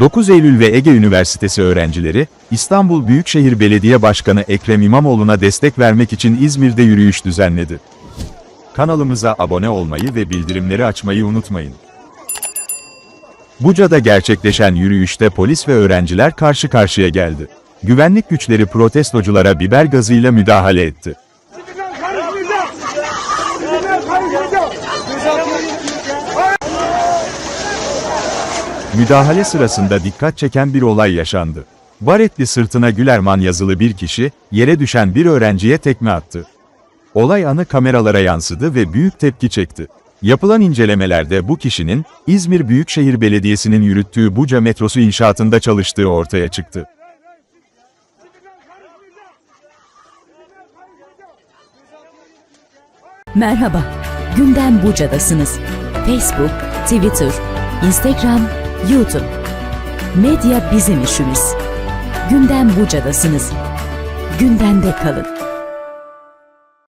9 Eylül ve Ege Üniversitesi öğrencileri, İstanbul Büyükşehir Belediye Başkanı Ekrem İmamoğlu'na destek vermek için İzmir'de yürüyüş düzenledi. Kanalımıza abone olmayı ve bildirimleri açmayı unutmayın. Buca'da gerçekleşen yürüyüşte polis ve öğrenciler karşı karşıya geldi. Güvenlik güçleri protestoculara biber gazıyla müdahale etti. Müdahale sırasında dikkat çeken bir olay yaşandı. Baretli sırtına Gülerman yazılı bir kişi, yere düşen bir öğrenciye tekme attı. Olay anı kameralara yansıdı ve büyük tepki çekti. Yapılan incelemelerde bu kişinin, İzmir Büyükşehir Belediyesi'nin yürüttüğü Buca metrosu inşaatında çalıştığı ortaya çıktı. Merhaba, Gündem Buca'dasınız. Facebook, Twitter, Instagram, YouTube. Medya bizim işimiz. Gündem Buca'dasınız. Gündemde kalın.